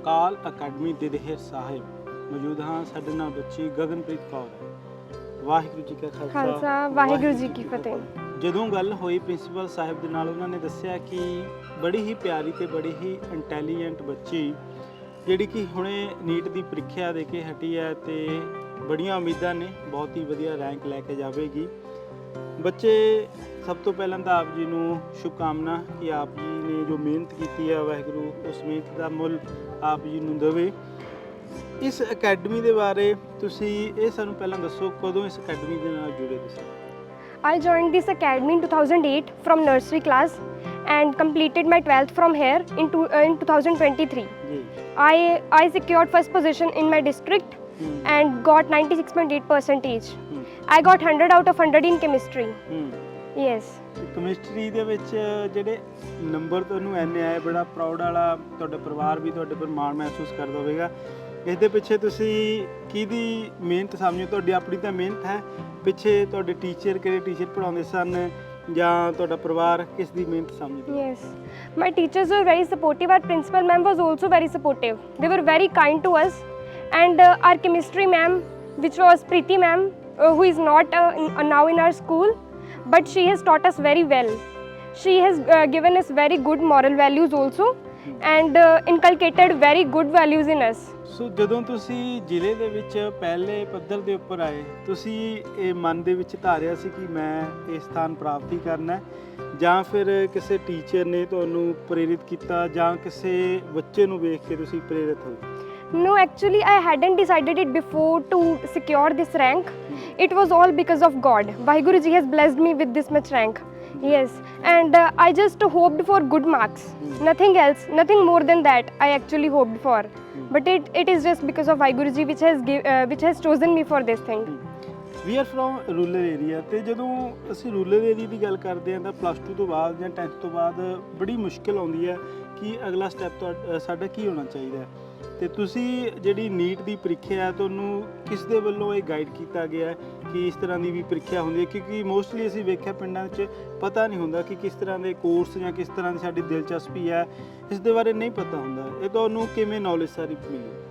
ਅਕਾਲ academy ਦਿਦਹੇਰ ਸਾਹਿਬ ਮੌਜੂਦ ਹਾਂ ਸਾਡੇ ਨਾਲ ਬੱਚੀ ਗਗਨਪ੍ਰੀਤ ਕੌਰ। ਹੈ ਵਾਹਿਗੁਰੂ ਜੀ ਕਾ ਖਾਲਸਾ ਖਾਲਸਾ ਵਾਹਿਗੁਰੂ ਜੀ ਕੀ ਫਤਿਹ। ਜਦੋਂ ਗੱਲ ਹੋਈ ਪ੍ਰਿੰਸੀਪਲ ਸਾਹਿਬ ਦੇ ਨਾਲ ਉਹਨਾਂ ਨੇ ਦੱਸਿਆ ਕਿ ਬੜੀ ਹੀ ਪਿਆਰੀ ਤੇ ਬੜੀ ਹੀ ਇੰਟੈਲੀਜੈਂਟ ਬੱਚੀ ਜਿਹੜੀ ਕਿ ਹੁਣੇ ਨੀਟ ਦੀ ਪ੍ਰੀਖਿਆ ਦੇ ਕੇ ਹਟੀ ਹੈ ਤੇ ਬੜੀਆਂ ਉਮੀਦਾਂ ਨੇ ਬਹੁਤ ਹੀ ਵਧੀਆ ਰੈਂਕ ਲੈ ਕੇ ਜਾਵੇਗੀ। ਬੱਚੇ ਸਭ ਤੋਂ ਪਹਿਲਾਂ ਤਾਂ ਆਪ ਜੀ ਨੂੰ ਸ਼ੁਭਕਾਮਨਾ ਕਿ ਆਪ ਜੀ ਨੇ ਜੋ ਮਿਹਨਤ ਕੀਤੀ ਹੈ ਵਾਹਿਗੁਰੂ ਉਸ ਮਿਹਨਤ ਦਾ ਮੁੱਲ ਆਪ ਜੀ ਨੂੰ ਦੇਵੇ ਇਸ ਅਕੈਡਮੀ ਦੇ ਬਾਰੇ ਤੁਸੀਂ ਇਹ ਸਾਨੂੰ ਪਹਿਲਾਂ ਦੱਸੋ ਕਦੋਂ ਇਸ ਅਕੈਡਮੀ ਦੇ ਨਾਲ ਜੁੜੇ ਤੁਸੀਂ I joined this academy in 2008 from nursery class and completed my 12th from here in, two, uh, in 2023. ਜੀ I, I secured first position in my district ਹੂੰ and got 96.8 percentage. ਹੂੰ I got 100 out of 100 in chemistry. Hmm Yes. Chemistry ਦੇ ਵਿੱਚ ਜਿਹੜੇ number ਤੁਹਾਨੂੰ ਐਨੇ ਆਏ ਬੜਾ ਪ੍ਰਾਊਡ ਵਾਲਾ ਤੁਹਾਡਾ ਪਰਿਵਾਰ ਵੀ ਤੁਹਾਡੇ ਪਰ ਮਾਣ ਮਹਿਸੂਸ ਕਰਦਾ ਹੋਵੇਗਾ ਇਸ ਦੇ ਪਿੱਛੇ ਤੁਸੀਂ ਕਿਹਦੀ ਮਿਹਨਤ ਸਮਝੋ ਤੁਹਾਡੀ ਆਪਣੀ ਤਾਂ ਮਿਹਨਤ ਹੈ ਪਿੱਛੇ ਤੁਹਾਡੇ ਟੀਚਰ ਕਿਹੜੇ ਟੀਚਰ ਪੜਾਉਂਦੇ ਸਨ ਜਾਂ ਤੁਹਾਡਾ ਪਰਿਵਾਰ ਕਿਸ ਦੀ ਮਿਹਨਤ ਸਮਝਦੇ ਹੋ? Yes. My teachers were very supportive. Our principal ma'am was also very supportive. They were very kind to us. And uh, our chemistry ma'am, which was Preeti ma'am, uh, who is not uh, in, uh, now in our school, but she has taught us very well. She has uh, given us very good moral values also and uh, inculcated very good values in us. ਸੋ ਜਦੋਂ ਤੁਸੀਂ ਜ਼ਿਲ੍ਹੇ ਦੇ ਵਿੱਚ ਪਹਿਲੇ ਪੱਧਰ ਦੇ ਉੱਪਰ ਆਏ ਤੁਸੀਂ ਇਹ ਮਨ ਦੇ ਵਿੱਚ ਧਾਰਿਆ ਸੀ ਕਿ ਮੈਂ ਇਹ ਸਥਾਨ ਪ੍ਰਾਪਤ ਕਰਨਾ ਹੈ ਜਾਂ ਫਿਰ ਕਿਸੇ ਟੀਚਰ ਨੇ ਤੁਹਾਨੂੰ ਪ੍ਰੇਰਿਤ ਕੀਤਾ ਜਾਂ ਕਿਸੇ ਬੱਚੇ ਨੂੰ ਵੇਖ ਕੇ ਤੁਸੀਂ ਪ੍ਰੇਰਿਤ ਹੋਏ No, actually, I hadn't decided it before to secure this rank. It was all because of God. Vaheguru ji has blessed me with this much rank. Yes, and uh, I just hoped for good marks. Hmm. Nothing else, nothing more than that. I actually hoped for. But it, it is just because of Vaheguru ji which has give, uh, which has chosen me for this thing. We are from rural area ਤੇ ਜਦੋਂ ਅਸੀਂ rural area ਦੀ ਗੱਲ ਕਰਦੇ ਹਾਂ ਤਾਂ plus 2 ਤੋਂ ਬਾਅਦ ਜਾਂ 10th ਤੋਂ ਬਾਅਦ ਬੜੀ ਮੁਸ਼ਕਿਲ ਆਉਂਦੀ ਹੈ ਕਿ ਅਗਲਾ ਸਟੈਪ ਸਾਡਾ ਕੀ ਹੋਣਾ ਚਾਹੀਦਾ ਹੈ ਤੇ ਤੁਸੀਂ ਜਿਹੜੀ ਨੀਟ ਦੀ ਪ੍ਰੀਖਿਆ ਹੈ, ਤੁਹਾਨੂੰ ਕਿਸ ਦੇ ਵੱਲੋਂ ਇਹ ਗਾਈਡ ਕੀਤਾ ਗਿਆ ਹੈ ਕਿ ਇਸ ਤਰ੍ਹਾਂ ਦੀ ਵੀ ਪ੍ਰੀਖਿਆ ਹੁੰਦੀ ਹੈ? ਕਿਉਂਕਿ ਮੋਸਟਲੀ ਅਸੀਂ ਵੇਖਿਆ ਪਿੰਡਾਂ ਵਿੱਚ ਪਤਾ ਨਹੀਂ ਹੁੰਦਾ ਕਿ ਕਿਸ ਤਰ੍ਹਾਂ ਦੇ ਕੋਰਸ ਜਾਂ ਕਿਸ ਤਰ੍ਹਾਂ ਦੀ ਸਾਡੀ ਦਿਲਚਸਪੀ ਹੈ। ਇਸ ਦੇ ਬਾਰੇ ਨਹੀਂ ਪਤਾ ਹੁੰਦਾ। ਇਹ ਤੁਹਾਨੂੰ ਕਿਵੇਂ ਨੌਲੇਜ ਸਾਰੀ ਮਿਲੀ?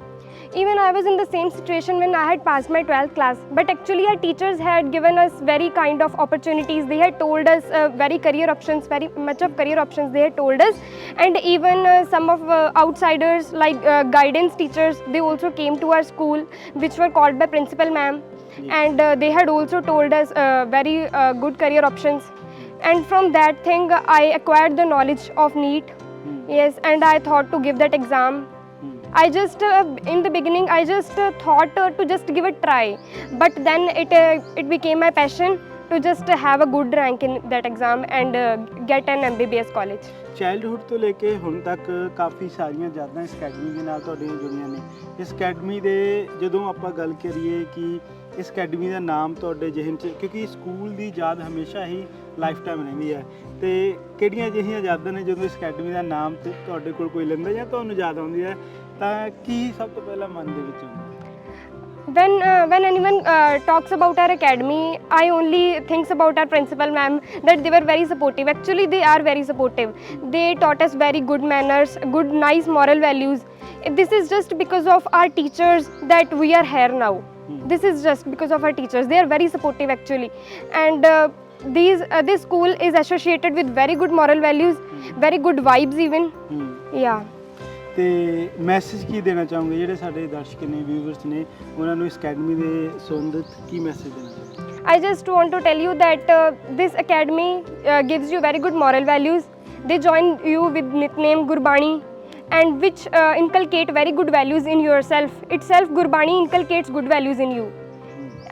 Even I was in the same situation when I had passed my 12th class. But actually, our teachers had given us very kind of opportunities. They had told us uh, very career options, very much of career options they had told us. And even uh, some of uh, outsiders, like uh, guidance teachers, they also came to our school, which were called by principal ma'am. And uh, they had also told us uh, very uh, good career options. And from that thing, I acquired the knowledge of NEET. Yes, and I thought to give that exam. ਹੂੰ I just uh, in the beginning I just uh, thought uh, to just give a try, but then it uh, it became my passion to just uh, have a good rank in that exam and uh, get an MBBS college. Childhood ਤੋਂ ਲੈ ਕੇ ਹੁਣ ਤੱਕ ਕਾਫੀ ਸਾਰੀਆਂ ਯਾਦਾਂ ਇਸ academy ਦੇ ਨਾਲ ਤੁਹਾਡੀਆਂ ਜੁੜੀਆਂ ਨੇ। ਇਸ ਅਕੈਡਮੀ ਦੇ ਜਦੋਂ ਆਪਾਂ ਗੱਲ ਕਰੀਏ ਕਿ ਇਸ ਅਕੈਡਮੀ ਦਾ ਨਾਮ ਤੁਹਾਡੇ ਜ਼ਿਹਨ 'ਚ ਕਿਉਂਕਿ ਸਕੂਲ ਦੀ ਯਾਦ ਹਮੇਸ਼ਾ ਹੀ ਲਾਈਫ ਟਾਈਮ ਰਹਿੰਦੀ ਹੈ। ਤੇ ਕਿਹੜੀਆਂ ਅਜਿਹੀਆਂ ਯਾਦਾਂ ਨੇ ਜਦੋਂ ਇਸ ਅਕੈਡਮੀ ਦਾ ਨਾਮ ਤੇ ਤੁਹਾਡੇ ਕੋਲ ਕੋਈ ਲੈਂਦਾ ਜਾਂ ਤੁਹਾਨੂੰ ਯਾਦ ਆਉਂਦੀ ਹੈ? ਤਾਂ ਕੀ ਸਭ ਤੋਂ ਪਹਿਲਾਂ ਮਨ ਦੇ ਵਿੱਚ ਆਉਂਦਾ When uh, when anyone uh, talks about our academy, I only thinks about our principal ma'am that they were very supportive. Actually, they are very supportive. They taught us very good manners, good nice moral values. This is just because of our teachers that we are here now. Hmm. This is just because of our teachers. They are very supportive actually, and. Uh, these uh, this school is associated with very good moral values very good vibes even ਹੂੰ yeah ਤੇ message ਕੀ ਦੇਣਾ ਚਾਹੋਗੇ ਜਿਹੜੇ ਸਾਡੇ ਦਰਸ਼ਕ ਨੇ viewers ਨੇ ਉਹਨਾਂ ਨੂੰ ਇਸ ਅਕੈਡਮੀ ਦੇ ਸੰਬੰਧਿਤ ਕੀ ਮੈਸੇਜ ਦੇਣਾ ਚਾਹੋਗੇ I just want to tell you that uh, this academy uh, gives you very good moral values. They join you with nickname Gurbani and which uh, inculcate very good values in yourself. Itself, Gurbani inculcates good values in you.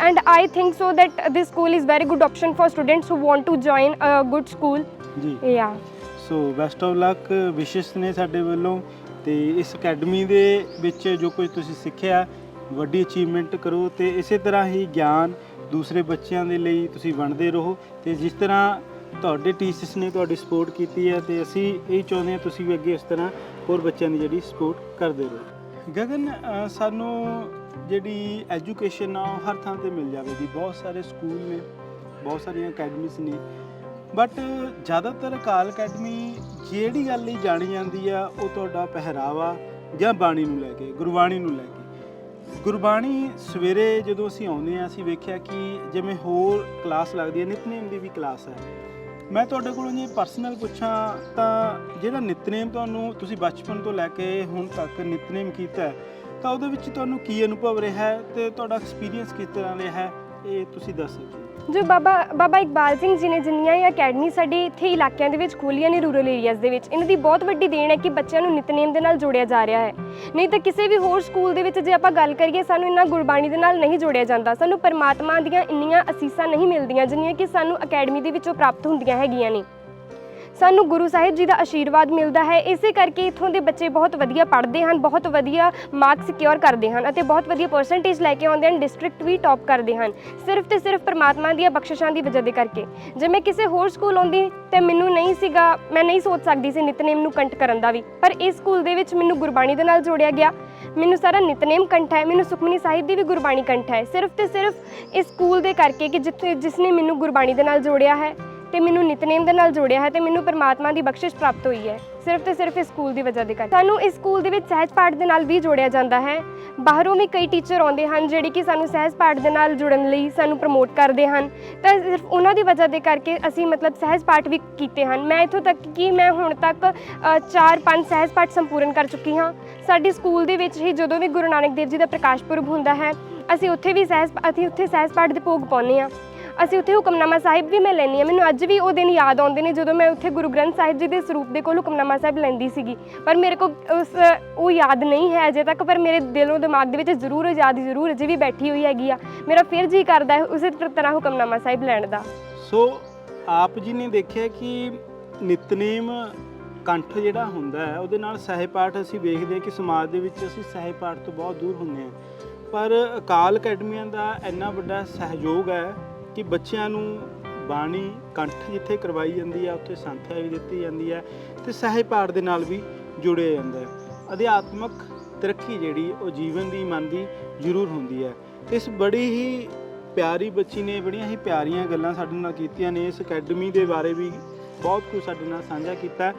And I think so that this school is very good option for students who want to join a good school. ਜੀ Yeah. So best of luck Vishesh ਨੇ ਸਾਡੇ ਵੱਲੋਂ ਤੇ ਇਸ academy ਦੇ ਵਿੱਚ ਜੋ ਕੁਝ ਤੁਸੀਂ ਸਿੱਖਿਆ, ਵੱਡੀ ਅਚੀਵਮੈਂਟ ਕਰੋ ਤੇ ਇਸੇ ਤਰ੍ਹਾਂ ਹੀ ਗਿਆਨ ਦੂਸਰੇ ਬੱਚਿਆਂ ਦੇ ਲਈ ਤੁਸੀਂ ਵੰਡਦੇ ਰਹੋ ਤੇ ਜਿਸ ਤਰ੍ਹਾਂ ਤੁਹਾਡੇ ਟੀਚਰਸ ਨੇ ਤੁਹਾਡੀ ਸਪੋਰਟ ਕੀਤੀ ਹੈ ਤੇ ਅਸੀਂ ਇਹ ਚਾਹੁੰਦੇ ਹਾਂ ਤੁਸੀਂ ਵੀ ਅੱਗੇ ਇਸ ਤਰ੍ਹਾਂ ਹੋਰ ਬੱਚਿਆਂ ਦੀ ਜਿਹੜੀ ਸਪੋਰਟ ਕਰਦੇ ਰਹੋ। ਗਗਨ ਸਾਨੂੰ ਜਿਹੜੀ ਐਜੂਕੇਸ਼ਨ ਆ ਉਹ ਹਰ ਥਾਂ ਤੇ ਮਿਲ ਜਾਵੇਗੀ। ਬਹੁਤ ਸਾਰੇ ਸਕੂਲ ਨੇ, ਬਹੁਤ ਸਾਰੀਆਂ ਅਕੈਡਮੀਜ਼ ਨੇ ਬਟ ਜ਼ਿਆਦਾਤਰ ਅਕਾਲ ਅਕੈਡਮੀ ਜਿਹੜੀ ਗੱਲ ਲਈ ਜਾਣੀ ਜਾਂਦੀ ਆ, ਉਹ ਤੁਹਾਡਾ ਪਹਿਰਾਵਾ ਜਾਂ ਬਾਣੀ ਨੂੰ ਲੈ ਕੇ, ਗੁਰਬਾਣੀ ਨੂੰ ਲੈ ਕੇ। ਗੁਰਬਾਣੀ ਸਵੇਰੇ ਜਦੋਂ ਅਸੀਂ ਆਉਂਦੇ ਹਾਂ, ਅਸੀਂ ਵੇਖਿਆ ਕਿ ਜਿਵੇਂ ਹੋਰ ਕਲਾਸ ਲੱਗਦੀ ਹੈ ਨਿਤਨੇਮ ਦੀ ਵੀ ਕਲਾਸ ਹੈ ਮੈਂ ਤੁਹਾਡੇ ਕੋਲੋਂ ਜੇ ਪਰਸਨਲ ਪੁੱਛਾਂ, ਤਾਂ ਜਿਹੜਾ ਨਿਤਨੇਮ ਤੁਹਾਨੂੰ ਤੁਸੀਂ ਬਚਪਨ ਤੋਂ ਲੈ ਕੇ ਹੁਣ ਤੱਕ ਨਿਤਨੇਮ ਕੀਤਾ ਤਾਂ ਉਹਦੇ ਵਿੱਚ ਤੁਹਾਨੂੰ ਕੀ ਅਨੁਭਵ ਰਿਹਾ ਹੈ ਤੇ ਤੁਹਾਡਾ ਐਕਸਪੀਰੀਅੰਸ ਕਿਸ ਤਰ੍ਹਾਂ ਰਿਹਾ ਹੈ? ਇਹ ਤੁਸੀਂ ਦੱਸ ਸਕਦੇ ਹੋ। ਜੋ ਬਾਬਾ ਬਾਬਾ ਇਕਬਾਲ ਸਿੰਘ ਜੀ ਨੇ ਜਿੰਨੀਆਂ ਇਹ ਅਕੈਡਮੀ ਸਾਡੇ ਇੱਥੇ ਇਲਾਕਿਆਂ ਦੇ ਵਿੱਚ ਖੋਲੀਆਂ ਨੇ ਰੂਰਲ ਏਰੀਆਜ਼ ਦੇ ਵਿੱਚ, ਇਹਨਾਂ ਦੀ ਬਹੁਤ ਵੱਡੀ ਦੇਣ ਹੈ ਕਿ ਬੱਚਿਆਂ ਨੂੰ ਨਿਤਨੇਮ ਦੇ ਨਾਲ ਜੋੜਿਆ ਜਾ ਰਿਹਾ ਹੈ। ਨਹੀਂ ਤਾਂ ਕਿਸੇ ਵੀ ਹੋਰ ਸਕੂਲ ਦੇ ਵਿੱਚ ਜੇ ਆਪਾਂ ਗੱਲ ਕਰੀਏ, ਸਾਨੂੰ ਇੰਨਾ ਗੁਰਬਾਣੀ ਦੇ ਨਾਲ ਨਹੀਂ ਜੋੜਿਆ ਜਾਂਦਾ। ਸਾਨੂੰ ਪਰਮਾਤਮਾ ਦੀਆਂ ਇੰਨੀਆਂ ਅਸੀਸਾਂ ਨਹੀਂ ਮਿਲਦੀਆਂ, ਜਿੰਨੀਆਂ ਕਿ ਸਾਨੂੰ ਅਕੈਡਮੀ ਦੇ ਵਿੱਚੋਂ ਪ੍ਰਾਪਤ ਹੁੰਦੀਆਂ ਹੈਗੀਆਂ ਨੇ। ਸਾਨੂੰ ਗੁਰੂ ਸਾਹਿਬ ਜੀ ਦਾ ਆਸ਼ੀਰਵਾਦ ਮਿਲਦਾ ਹੈ। ਇਸੇ ਕਰਕੇ ਇੱਥੋਂ ਦੇ ਬੱਚੇ ਬਹੁਤ ਵਧੀਆ ਪੜ੍ਹਦੇ ਹਨ, ਬਹੁਤ ਵਧੀਆ ਮਾਰਕ ਸਿਕਿਉਰ ਕਰਦੇ ਹਨ ਅਤੇ ਬਹੁਤ ਵਧੀਆ ਪਰਸੈਂਟੇਜ ਲੈ ਕੇ ਆਉਂਦੇ ਹਨ ਡਿਸਟ੍ਰਿਕਟ ਵੀ ਟੌਪ ਕਰਦੇ ਹਨ। ਸਿਰਫ ਤੇ ਸਿਰਫ ਪਰਮਾਤਮਾ ਦੀਆਂ ਬਖਸ਼ਿਸ਼ਾਂ ਦੀ ਵਜ੍ਹਾ ਦੇ ਕਰਕੇ। ਜੇ ਮੈਂ ਕਿਸੇ ਹੋਰ ਸਕੂਲ ਆਉਂਦੀ ਤੇ ਮੈਨੂੰ ਨਹੀਂ ਸੀਗਾ, ਮੈਂ ਨਹੀਂ ਸੋਚ ਸਕਦੀ ਸੀ ਨਿਤਨੇਮ ਨੂੰ ਕੰਠ ਕਰਨ ਦਾ ਵੀ। ਪਰ ਇਸ ਸਕੂਲ ਦੇ ਵਿੱਚ ਮੈਨੂੰ ਗੁਰਬਾਣੀ ਦੇ ਨਾਲ ਜੋੜਿਆ ਗਿਆ। ਮੈਨੂੰ ਸਾਰਾ ਨਿਤਨੇਮ ਕੰਠ ਹੈ, ਮੈਨੂੰ ਸੁਖਮਨੀ ਸਾਹਿਬ ਦੀ ਵੀ ਗੁਰਬਾਣੀ ਕੰਠ ਹੈ। ਸਿਰਫ ਤੇ ਸਿਰਫ ਇਸ ਸਕੂਲ ਦੇ ਕਰਕੇ ਕਿ ਜਿੱਥੇ, ਜਿਸ ਨੇ ਮੈਨੂੰ ਗੁਰਬਾਣੀ ਦੇ ਨਾਲ ਜੋੜਿਆ ਹੈ। ਤੇ ਮੈਨੂੰ ਨਿਤਨੇਮ ਦੇ ਨਾਲ ਜੋੜਿਆ ਹੈ ਤੇ ਮੈਨੂੰ ਪਰਮਾਤਮਾ ਦੀ ਬਖਸ਼ਿਸ਼ ਪ੍ਰਾਪਤ ਹੋਈ ਹੈ। ਸਿਰਫ ਤੇ ਸਿਰਫ ਇਸ ਸਕੂਲ ਦੀ ਵਜ੍ਹਾ ਦੇ ਕਰਕੇ। ਸਾਨੂੰ ਇਸ ਸਕੂਲ ਦੇ ਵਿੱਚ ਸਹਿਜ ਪਾਠ ਦੇ ਨਾਲ ਵੀ ਜੋੜਿਆ ਜਾਂਦਾ ਹੈ। ਬਾਹਰੋਂ ਵੀ ਕਈ ਟੀਚਰ ਆਉਂਦੇ ਹਨ, ਜਿਹੜੇ ਕਿ ਸਾਨੂੰ ਸਹਿਜ ਪਾਠ ਦੇ ਨਾਲ ਜੁੜਨ ਲਈ ਸਾਨੂੰ ਪ੍ਰਮੋਟ ਕਰਦੇ ਹਨ। ਤਾਂ ਸਿਰਫ ਉਹਨਾਂ ਦੀ ਵਜ੍ਹਾ ਦੇ ਕਰਕੇ ਅਸੀਂ ਮਤਲਬ ਸਹਿਜ ਪਾਠ ਵੀ ਕੀਤੇ ਹਨ। ਮੈਂ ਇੱਥੋਂ ਤੱਕ ਕਿ ਮੈਂ ਹੁਣ ਤੱਕ 4-5 ਸਹਿਜ ਪਾਠ ਸੰਪੂਰਨ ਕਰ ਚੁੱਕੀ ਹਾਂ। ਸਾਡੇ ਸਕੂਲ ਦੇ ਵਿੱਚ ਹੀ ਜਦੋਂ ਵੀ ਗੁਰੂ ਨਾਨਕ ਦੇਵ ਜੀ ਦਾ ਪ੍ਰਕਾਸ਼ ਪੁਰਬ ਹੁੰਦਾ ਹੈ, ਅਸੀਂ ਉੱਥੇ ਵੀ ਸਹਿਜ, ਅਸੀਂ ਉੱਥੇ ਸਹਿਜ ਪਾਠ ਦੇ ਭੋਗ ਪਾਉਂਦੇ ਹਾਂ। ਅਸੀਂ ਉੱਥੇ ਹੁਕਮਨਾਮਾ ਸਾਹਿਬ ਵੀ ਮੈਂ ਲੈਂਦੀ ਹਾਂ। ਮੈਨੂੰ ਅੱਜ ਵੀ ਉਹ ਦਿਨ ਯਾਦ ਆਉਂਦੇ ਨੇ ਜਦੋਂ ਮੈਂ ਉੱਥੇ ਗੁਰੂ ਗ੍ਰੰਥ ਸਾਹਿਬ ਜੀ ਦੇ ਸਰੂਪ ਦੇ ਕੋਲ ਹੁਕਮਨਾਮਾ ਸਾਹਿਬ ਲੈਂਦੀ ਸੀਗੀ। ਪਰ ਮੇਰੇ ਕੋਲ ਉਸ, ਉਹ ਯਾਦ ਨਹੀਂ ਹੈ ਅਜੇ ਤੱਕ, ਪਰ ਮੇਰੇ ਦਿਲੋਂ ਦਿਮਾਗ ਦੇ ਵਿੱਚ ਜ਼ਰੂਰ ਯਾਦ ਜ਼ਰੂਰ ਅਜੇ ਵੀ ਬੈਠੀ ਹੋਈ ਹੈਗੀ ਆ। ਮੇਰਾ ਫਿਰ ਜੀ ਕਰਦਾ ਹੈ ਉਸੇ ਤਰ੍ਹਾਂ ਹੁਕਮਨਾਮਾ ਸਾਹਿਬ ਲੈਣ ਦਾ। ਸੋ ਆਪ ਜੀ ਨੇ ਦੇਖਿਆ ਕਿ ਨਿਤਨੇਮ ਕੰਠ ਜਿਹੜਾ ਹੁੰਦਾ ਹੈ, ਉਹਦੇ ਨਾਲ ਸਹਿ ਪਾਠ ਅਸੀਂ ਵੇਖਦੇ ਹਾਂ ਕਿ ਸਮਾਜ ਦੇ ਵਿੱਚ ਅਸੀਂ ਸਹਿ ਪਾਠ ਤੋਂ ਬਹੁਤ ਦੂਰ ਹੁੰਦੇ ਹਾਂ। ਪਰ ਅਕਾਲ ਅਕੈਡਮੀਆਂ ਦਾ ਇੰਨਾ ਵੱਡਾ ਸਹਿਯੋਗ ਹੈ ਕਿ ਬੱਚਿਆਂ ਨੂੰ ਬਾਣੀ ਕੰਠ ਜਿੱਥੇ ਕਰਵਾਈ ਜਾਂਦੀ ਹੈ ਉੱਥੇ ਸੰਥਿਆ ਵੀ ਦਿੱਤੀ ਜਾਂਦੀ ਹੈ ਤੇ ਸਹਿ ਪਾਠ ਦੇ ਨਾਲ ਵੀ ਜੁੜਿਆ ਜਾਂਦਾ ਹੈ ਅਧਿਆਤਮਕ ਤਰੱਕੀ ਜਿਹੜੀ, ਉਹ ਜੀਵਨ ਦੀ ਮਨ ਦੀ ਜ਼ਰੂਰ ਹੁੰਦੀ ਹੈ ਇਸ ਬੜੀ ਹੀ ਪਿਆਰੀ ਬੱਚੀ ਨੇ ਬੜੀਆਂ ਹੀ ਪਿਆਰੀਆਂ ਗੱਲਾਂ ਸਾਡੇ ਨਾਲ ਕੀਤੀਆਂ ਨੇ। ਇਸ ਅਕੈਡਮੀ ਦੇ ਬਾਰੇ ਵੀ ਬਹੁਤ ਕੁਝ ਸਾਡੇ ਨਾਲ ਸਾਂਝਾ ਕੀਤਾ।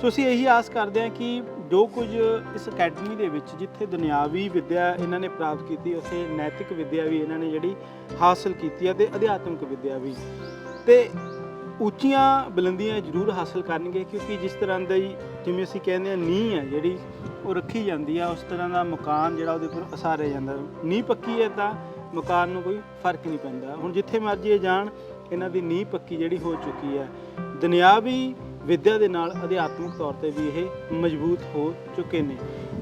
ਸੋ ਅਸੀਂ ਇਹੀ ਆਸ ਕਰਦੇ ਹਾਂ ਕਿ ਜੋ ਕੁਝ ਇਸ ਅਕੈਡਮੀ ਦੇ ਵਿੱਚ ਜਿੱਥੇ ਦੁਨਿਆਵੀ ਵਿੱਦਿਆ ਇਹਨਾਂ ਨੇ ਪ੍ਰਾਪਤ ਕੀਤੀ, ਉੱਥੇ ਨੈਤਿਕ ਵਿੱਦਿਆ ਵੀ ਇਹਨਾਂ ਨੇ ਜਿਹੜੀ ਹਾਸਲ ਕੀਤੀ ਹੈ ਤੇ ਅਧਿਆਤਮਿਕ ਵਿੱਦਿਆ ਵੀ। ਤੇ ਉੱਚੀਆਂ ਬੁਲੰਦੀਆਂ ਜ਼ਰੂਰ ਹਾਸਲ ਕਰਨਗੇ ਕਿਉਂਕਿ ਜਿਸ ਤਰ੍ਹਾਂ ਦਾ ਜਿਵੇਂ ਅਸੀਂ ਕਹਿੰਦੇ ਆ ਨੀਂਹ ਹੈ ਜਿਹੜੀ, ਉਹ ਰੱਖੀ ਜਾਂਦੀ ਆ, ਉਸ ਤਰ੍ਹਾਂ ਦਾ ਮਕਾਨ ਜਿਹੜਾ ਉਹਦੇ ਉੱਪਰ ਅਸਾਰਿਆ ਜਾਂਦਾ। ਨੀਂਹ ਪੱਕੀ ਹੈ ਤਾਂ ਮਕਾਨ ਨੂੰ ਕੋਈ ਫ਼ਰਕ ਨਹੀਂ ਪੈਂਦਾ। ਹੁਣ ਜਿੱਥੇ ਮਰਜ਼ੀ ਇਹ ਜਾਣ, ਇਹਨਾਂ ਦੀ ਨੀਂਹ ਪੱਕੀ ਜਿਹੜੀ ਹੋ ਚੁੱਕੀ ਹੈ। ਦੁਨਿਆਵੀ ਵਿੱਦਿਆ ਦੇ ਨਾਲ ਅਧਿਆਤਮਿਕ ਤੌਰ ਤੇ ਵੀ ਇਹ ਮਜ਼ਬੂਤ ਹੋ ਚੁੱਕੇ ਨੇ।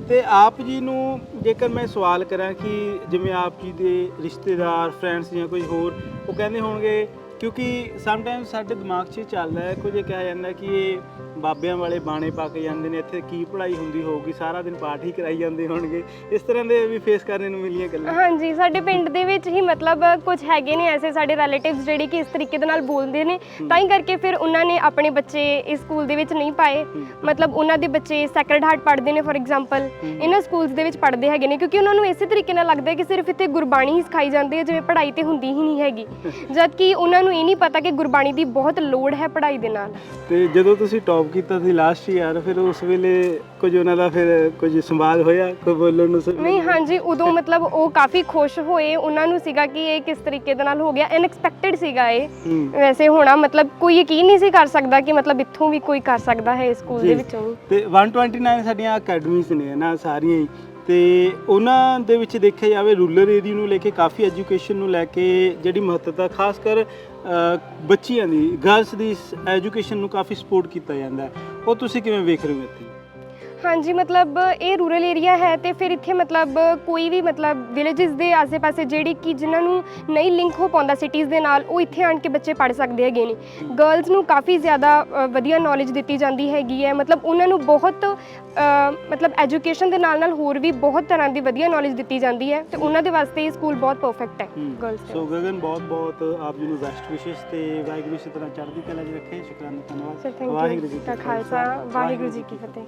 ਤੇ ਆਪ ਜੀ ਨੂੰ ਜੇਕਰ ਮੈਂ ਸਵਾਲ ਕਰਾਂ ਕਿ ਜਿਵੇਂ ਆਪ ਜੀ ਦੇ ਰਿਸ਼ਤੇਦਾਰ ਫਰੈਂਡਸ ਜਾਂ ਕੋਈ ਹੋਰ, ਉਹ ਕਹਿੰਦੇ ਹੋਣਗੇ ਕਿਉਂਕਿ ਸਮਟਾਈਮਸ ਸਾਡੇ ਦਿਮਾਗ 'ਚ ਚੱਲਦਾ ਹੈ ਕੁਝ ਇਹ ਕਿਹਾ ਜਾਂਦਾ ਕਿ ਇਹ ਬਾਬਿਆਂ ਵਾਲੇ ਬਾਣੇ ਪਾ ਕੇ ਜਾਂਦੇ ਨੇ ਇੱਥੇ ਕੀ ਪੜ੍ਹਾਈ ਹੁੰਦੀ ਹੋਊਗੀ ਸਾਰਾ ਦਿਨ ਪਾਠ ਹੀ ਕਰਾਈ ਜਾਂਦੇ ਹੋਣਗੇ। ਇਸ ਤਰ੍ਹਾਂ ਦੇ ਵੀ ਫੇਸ ਕਰਨੇ ਨੂੰ ਮਿਲੀਆਂ ਗੱਲਾਂ। ਹਾਂਜੀ ਸਾਡੇ ਪਿੰਡ ਦੇ ਵਿੱਚ ਹੀ ਮਤਲਬ ਕੁਝ ਹੈਗੇ ਨੇ ਐਸੇ ਸਾਡੇ ਰਿਲੇਟਿਵਸ ਜਿਹੜੇ ਕਿ ਇਸ ਤਰੀਕੇ ਦੇ ਨਾਲ ਬੋਲਦੇ ਨੇ। ਤਾਂ ਹੀ ਕਰਕੇ ਫਿਰ ਉਹਨਾਂ ਨੇ ਆਪਣੇ ਬੱਚੇ ਇਸ ਸਕੂਲ ਦੇ ਵਿੱਚ ਨਹੀਂ ਪਾਏ। ਮਤਲਬ ਉਹਨਾਂ ਦੇ ਬੱਚੇ ਸੈਕਰਡ ਹਾਰਟ ਪੜ੍ਹਦੇ ਨੇ ਫੋਰ ਐਗਜ਼ਾਮਪਲ। ਇਹਨਾਂ ਸਕੂਲਸ ਦੇ ਵਿੱਚ ਪੜ੍ਹਦੇ ਹੈਗੇ ਨੇ ਕਿਉਂਕਿ ਉਹਨਾਂ ਨੂੰ ਇਸੇ ਤਰੀਕੇ ਨਾਲ ਲੱਗਦਾ ਹੈ ਕਿ ਸਿਰਫ ਇੱਥੇ ਗੁਰਬਾਣੀ ਹੀ ਸਿਖਾਈ ਜਾਂਦੀ ਹੈ ਜਿਵੇਂ ਪੜ੍ਹਾਈ ਤੇ ਹੁੰਦੀ ਹੀ ਨਹੀਂ ਹੈਗੀ। ਜਦ ਕਿ ਉਹਨਾਂ ਨੂੰ ਇਹ ਨਹੀਂ ਪਤਾ ਕਿ ਗੁਰਬਾਣੀ ਦੀ ਬਹੁਤ ਲੋੜ ਹੈ ਪੜ੍ਹਾਈ ਦੇ ਨਾਲ। ਤੇ ਜਦੋਂ ਤੁਸੀਂ ਟੌਪ ਕੀਤਾ ਸੀ ਲਾਸਟ ਈਅਰ ਫਿਰ ਉਸ ਵੇਲੇ ਕੁਝ ਉਹਨਾਂ ਦਾ ਫਿਰ ਕੁਝ ਸੰਵਾਦ ਹੋਇਆ? ਕੋਈ ਬੋਲਣ ਨੂੰ ਸ- ਨਹੀਂ ਹਾਂਜੀ ਉਦੋਂ ਮਤਲਬ ਉਹ ਕਾਫੀ ਖੁਸ਼ ਹੋਏ। ਉਹਨਾਂ ਨੂੰ ਸੀਗਾ ਕਿ ਇਹ ਕਿਸ ਤਰੀਕੇ ਦੇ ਨਾਲ ਹੋ ਗਿਆ। ਅਨਐਕਸਪੈਕਟਡ ਸੀਗਾ ਇਹ। ਹੂੰ। ਵੈਸੇ ਹੋਣਾ ਮਤਲਬ ਕੋਈ ਯਕੀਨ ਨਹੀਂ ਸੀ ਕਰ ਸਕਦਾ ਕਿ ਮਤਲਬ ਇੱਥੋਂ ਵੀ ਕੋਈ ਕਰ ਸਕਦਾ ਹੈ ਇਸ ਸਕੂਲ ਜੀ। ਦੇ ਵਿੱਚੋਂ। ਵੀ ਤੇ 129 ਸਾਡੀਆਂ ਅਕੈਡਮੀਜ਼ ਨੇ ਨਾ ਸਾਰੀਆਂ ਹੀ। ਤੇ ਉਹਨਾਂ ਦੇ ਵਿੱਚ ਦੇਖਿਆ ਜਾਵੇ ਰੂਰਲ ਏਰੀਆ ਨੂੰ ਲੈ ਕੇ ਕਾਫੀ ਐਜੂਕੇਸ਼ਨ ਨੂੰ ਲੈ ਕੇ ਜਿਹੜੀ ਮਹੱਤਤਾ, ਖਾਸ ਕਰ ਬੱਚੀਆਂ ਦੀ ਗਰਲਸ ਦੀ ਐਜੂਕੇਸ਼ਨ ਨੂੰ ਕਾਫੀ ਸਪੋਰਟ ਕੀਤਾ ਜਾਂਦਾ ਉਹ ਤੁਸੀਂ ਕਿਵੇਂ ਵੇਖ ਰਹੇ ਹੋ ਇੱਥੇ? ਹਾਂਜੀ ਮਤਲਬ ਇਹ ਰੂਰਲ ਏਰੀਆ ਹੈ ਤੇ ਫਿਰ ਇੱਥੇ ਮਤਲਬ ਕੋਈ ਵੀ ਮਤਲਬ ਵਿਲੇजेस ਦੇ ਆਸ-ਪਾਸੇ ਜਿਹੜੀ ਕਿ ਜਿਨ੍ਹਾਂ ਨੂੰ ਨਹੀਂ ਲਿੰਕ ਹੋ ਪਾਉਂਦਾ ਸਿਟੀਜ਼ ਦੇ ਨਾਲ ਉਹ ਇੱਥੇ ਆਣ ਕੇ ਬੱਚੇ ਪੜ੍ਹ ਸਕਦੇ ਹੈਗੇ ਨੇ। ਗਰਲਸ ਨੂੰ ਕਾਫੀ ਜ਼ਿਆਦਾ ਅ, ਵਧੀਆ ਨੌਲੇਜ ਦਿੱਤੀ ਜਾਂਦੀ ਹੈਗੀ ਹੈ। ਮਤਲਬ ਉਹਨਾਂ ਨੂੰ ਬਹੁਤ ਅ, ਮਤਲਬ ਐਜੂਕੇਸ਼ਨ ਦੇ ਨਾਲ ਨਾਲ ਹੋਰ ਵੀ ਬਹੁਤ ਤਰ੍ਹਾਂ ਦੀ ਵਧੀਆ ਨੌਲੇਜ ਦਿੱਤੀ ਜਾਂਦੀ ਹੈ ਤੇ ਉਹਨਾਂ ਦੇ ਵਾਸਤੇ ਇਹ ਸਕੂਲ ਬਹੁਤ ਪਰਫੈਕਟ ਹੈ ਗਰਲਸ ਦੇ ਸੋ ਗਗਨ ਬਹੁਤ ਬਹੁਤ ਆਪ ਜੀ ਨੂੰ ਬੈਸਟ ਵਿਸ਼ੇਸ ਤੇ ਵਾਹਿਗੁਰੂ ਇਸੇ ਤਰ੍ਹਾਂ ਚੜ੍ਹਦੀ ਕਲਾ 'ਚ ਰੱਖੇ। ਸ਼ੁਕਰਾਨਾ ਧੰਨਵਾਦ। ਸਰ ਥੈਂਕ ਜੀ ਕਾ ਖਾਲਸਾ ਵਾਹਿਗੁਰੂ ਜੀ ਕੀ ਫਤਿਹ।